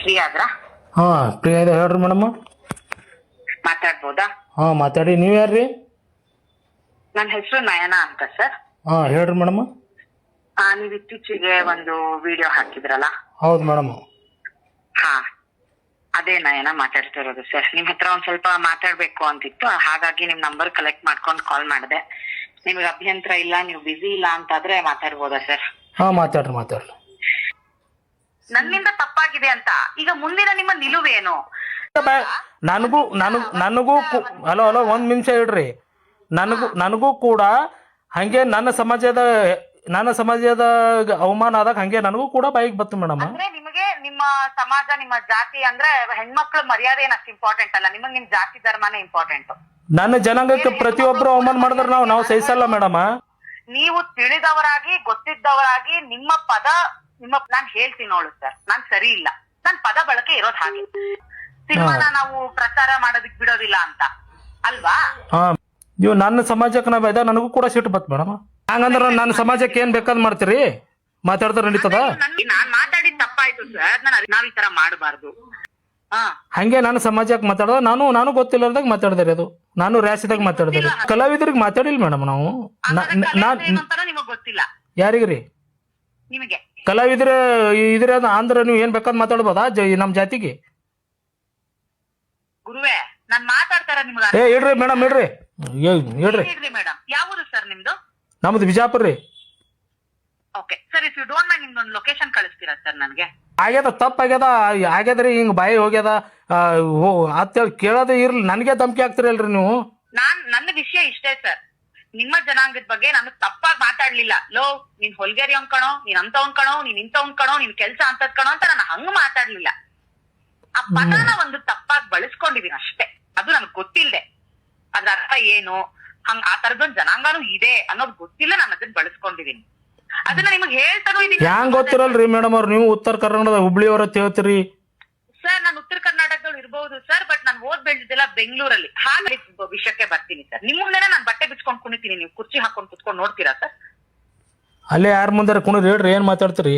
Free ಆದ್ರಾ ಹಾ free ಇದೆ ಹೇಳ್ರಿ ಮೇಡಮ್. ಮಾತಾಡ್ಬೋದಾ? ಹಾ ಮಾತಾಡಿ. ನೀವು ಯಾರ್ರಿ? ನನ್ನ ಹೆಸರು ನಯನ ಅಂತ ಸರ್. ಹಾ ಹೇಳ್ರಿ ಮೇಡಮ್. ನೀವು ಇತ್ತೀಚೆಗೆ ಒಂದು ವಿಡಿಯೋ ಹಾಕಿದ್ರಲ್ಲ? ಹೌದು ಮೇಡಮ್. ಹಾ ಅದೇ ನಯನ ಮಾತಾಡ್ತಿರೋದು ಸರ್. ನಿಮ್ ಹತ್ರ ಒಂದ್ ಸ್ವಲ್ಪ ಮಾತಾಡ್ಬೇಕು ಅಂತಿತ್ತು. ಹಾಗಾಗಿ ನಿಮ್ ನಂಬರ್ ಕಲೆಕ್ಟ್ ಮಾಡ್ಕೊಂಡು ಕಾಲ್ ಮಾಡಿದೆ. ನಿಮಗೆ ಅಭ್ಯಂತರ ಇಲ್ಲ ನೀವು ಬಿಸಿ ಇಲ್ಲ ಅಂತಾದ್ರೆ ಮಾತಾಡ್ಬೋದಾ ಸರ್? ಹಾ ಮಾತಾಡ್ರಿ ಮಾತಾಡ್ರಿ. ನನ್ನಿಂದ ತಪ್ಪಾಗಿದೆ ಅಂತ. ಈಗ ಮುಂದಿನ ನಿಮ್ಮ ನಿಲುವೇನು? ನನಗೂ ನನ್ ನನಗೂ ಹಲೋ ಹಲೋ ಒಂದ್ ನಿಮಿಷ ಇಡ್ರಿ. ನನಗೂ ನನಗೂ ಕೂಡ ಹಂಗೆ ನನ್ನ ಸಮಾಜದ ನನ್ನ ಸಮಾಜದ ಅವಮಾನ ಆದಾಗ ಹಂಗೆ ನನಗೂ ಕೂಡ ಬಾಯಿಗೆ ಬತ್ತು ಮೇಡಮ್. ಅಂದ್ರೆ ನಿಮಗೆ ನಿಮ್ಮ ಸಮಾಜ ನಿಮ್ಮ ಜಾತಿ ಅಂದ್ರೆ ಹೆಣ್ಮಕ್ಳು ಮರ್ಯಾದೆ ಏನಷ್ಟು ಇಂಪಾರ್ಟೆಂಟ್ ಅಲ್ಲ? ನಿಮಗೆ ನಿಮ್ ಜಾತಿ ಧರ್ಮನೇ ಇಂಪಾರ್ಟೆಂಟ್ ನನ್ನ ಜನಾಂಗಕ್ಕೆ ಪ್ರತಿಯೊಬ್ಬರು ಅವಮಾನ ಮಾಡಿದ್ರೆ ನಾವು ನಾವು ಸಹಿಸಲ್ಲ ಮೇಡಮ್. ನೀವು ತಿಳಿದವರಾಗಿ ಗೊತ್ತಿದ್ದವರಾಗಿ ನಿಮ್ಮ ಪದ ನಿಮ್ಮ ನಾನ್ ಹೇಳ್ತೀನಿ ನೋಡು ಸರ್ ನಾನ್ ಸರಿ ಇಲ್ಲ. ನನ್ ಪದ ಬಳಕೆ ಇರೋದ್ ಹಾಗೆ. ಸಿನಿಮಾನ ನಾವು ಪ್ರಚಾರ ಮಾಡೋದಕ್ ಬಿಡೋದಿಲ್ಲ ಅಂತ. ಅಲ್ವಾ? ಹಾ. ನೀವು ನನ್ನ ಸಮಾಜಕ್ಕೆ ನಾವು ಇದೆ ನನಗೂ ಕೂಡ ಸಿಟ್ಟು ಬತ್ ಮೇಡಮ್. ಹಂಗಂದ್ರ ನನ್ನ ಸಮಾಜಕ್ಕೆ ಏನ್ ಬೇಕಾದ್ ಮಾಡ್ತೀರಿ? ಮಾತಾಡ್ತಾರ ನಡೀತದ? ನಾನ್ ಮಾತಾಡಿದ್ ತಪ್ಪಾಯ್ತು ಸರ್ ನಾನು ನಾವ್ ಈ ತರ ಮಾಡಬಾರ್ದು. ಹಾ. ಹಂಗೆ ನಾನು ಸಮಾಜಕ್ಕೆ ಮಾತಾಡೋದ ನಾನು ನಾನು ಗೊತ್ತಿಲ್ಲದಾಗ ಮಾತಾಡಿದ್ರಿ ಅದು. ನಾನು ರ್ಯಾಸಿದಾಗ ಮಾತಾಡಿದ್ರಿ ಕಲಾವಿದರಿಗೆ ಮಾತಾಡಿಲ್ಲ ಮೇಡಮ್ ನಾವು. ನಿಮಗ್ ಗೊತ್ತಿಲ್ಲ. ಯಾರಿಗ್ರಿ? ನಿಮಗೆ. ಕಲಾವಿದ್ರ ಇದ್ರ ಅಂದ್ರ ನೀವು ಏನ್ ಬೇಕಾದ್ ಮಾತಾಡ್ಬೋದಾ? ಜ ನಮ್ಮ ಜಾತಿಗೆ? ಗುರುವೇ ನಾನ್ ಮಾತಾಡ್ತಾರ ನಿಮ್ಗ ಏ ಇಡ್ರಿ ಮೇಡಮ್ ಇಡ್ರಿ. ಏ, ಇಡ್ರಿ. ಇಡ್ರಿ ಮೇಡಮ್? ಯಾವುದು ಸರ್ ನಿಮ್ದು? ನಮ್ದು ಬಿಜಾಪುರ ರೀ. Okay sir if you don't mind ನಿಮ್ದೊಂದು location ಕಳಿಸ್ತೀರಾ ಸರ್ ನನ್ಗೆ? ಆಗ್ಯದ ತಪ್ಪಾಗ್ಯದ ಆಗ್ಯದ್ರಿ ಹಿಂಗ್ ಬಾಯಿ ಹೋಗ್ಯದ. ಆ, ಓ ಅಂತೇಳಿ ಕೇಳೋದೇ ಇರ್ಲಿ ನನಗೆ ಧಮ್ಕಿ ಹಾಕ್ತಿರಲ್ರಿ ನೀವು. ನಾನ್ ನನ್ನ ವಿಷಯ ಇಷ್ಟೇ ಸರ್. ನಿಮ್ಮ ಜನಾಂಗದ ಬಗ್ಗೆ ನಾನು ತಪ್ಪಾಗಿ ಮಾತಾಡ್ಲಿಲ್ಲ. ಲೋ ನೀನ್ ಹೊಲ್ಗೇರಿ ಕಣೋ ನೀನ್ ಅಂತವನ್ ಕಣೋ ನೀನ್ ಇಂಥವನ್ ಕಣೋ ನಿನ್ ಕೆಲ್ಸ ಅಂತದ್ ಕಣೋ ಅಂತ ನಾನು ಹಂಗ ಮಾತಾಡ್ಲಿಲ್ಲ. ಆ ಪದನ ಒಂದು ತಪ್ಪಾಗಿ ಬಳಸ್ಕೊಂಡಿದೀನಿ ಅಷ್ಟೇ. ಅದು ನನ್ಗೆ ಗೊತ್ತಿಲ್ಲದೆ ಅದ್ರ ಅರ್ಥ ಏನು? ಹಂಗ ಆ ತರದೊಂದ್ ಜನಾಂಗನೂ ಇದೆ ಅನ್ನೋದು ಗೊತ್ತಿಲ್ಲ ನಾನು ಅದನ್ನ ಬಳಸ್ಕೊಂಡಿದೀನಿ. ಅದನ್ನ ನಿಮಗ್ ಹೇಳ್ತಾನೂ ಇದೀನಿ. ಹ್ಯಾಂಗ್ ಗೊತ್ತಿರಲ್ರಿ ಮೇಡಮ್ ಅವ್ರು? ನೀವು ಉತ್ತರ ಕರ್ನಾಟಕದ ಅವರ ಹೇಳ್ತೀರಿ. ಸರ್ ನಾನು ಉತ್ತರ ಕರ್ನಾಟಕದಲ್ಲಿ ಇರಬಹುದು ಸರ್ ಬಟ್ ನಾನು ಓದ್ ಬೆಳೆದಿದ್ದೆಲ್ಲ ಬೆಂಗಳೂರಲ್ಲಿ. ಹಾಗೆ ವಿಷಯಕ್ಕೆ ಬರ್ತೀನಿ ಸರ್. ನಿಮ್ಮ ಮುಂದೆನೆ ನಾನು ಕುಣಿತೀನಿ ನೀವು ಕುರ್ಚಿ ಹಾಕೊಂಡು ಕುತ್ಕೊಂಡು ನೋಡ್ತೀರಾ ಸರ್? ಅಲ್ಲೇ ಯಾರ ಮುಂದಾರ ಕುಣಿದ್ರಿ ಹೇಳ್ರಿ ಏನ್ ಮಾತಾಡ್ತೀರಿ?